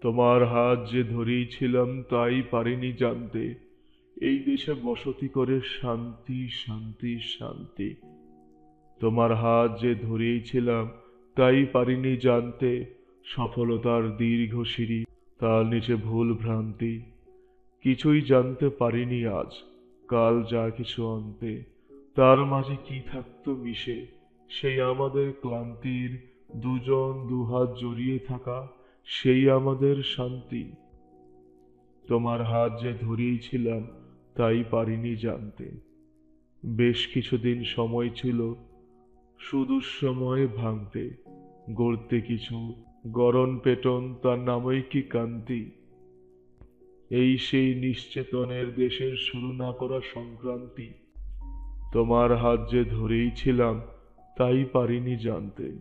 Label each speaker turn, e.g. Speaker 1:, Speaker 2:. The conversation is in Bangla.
Speaker 1: তোমার হাত যে ধরিয়েছিলাম তাই পারিনি জানতে। এই দেশে বসতি করে শান্তি শান্তি শান্তি। তোমার হাত যে ধরিয়েছিলাম তাই পারিনি জানতে। সফলতার দীর্ঘ সিঁড়ি, তার নিচে ভুল ভ্রান্তি। কিছুই জানতে পারিনি আজ, কাল যা কিছু অন্তে তার মাঝে কি থাকতো মিশে? সেই আমাদের ক্লান্তির দুজন দুহাত জড়িয়ে থাকা। সেই আমাদের শান্তি। তোমার হাত যে ধরিয়েছিলাম, তাই পারিনি জানতে। বেশ কিছুদিন সময় ছিল সময় ভাঙতে। গড়তে কিছু গরণ পেটন তার নামই কি কান্তি। এই সেই নিশ্চেতনের দেশের শুরু না করা সংক্রান্তি। তোমার হাত যে ধরেই ছিলাম তাই পারিনি জানতে।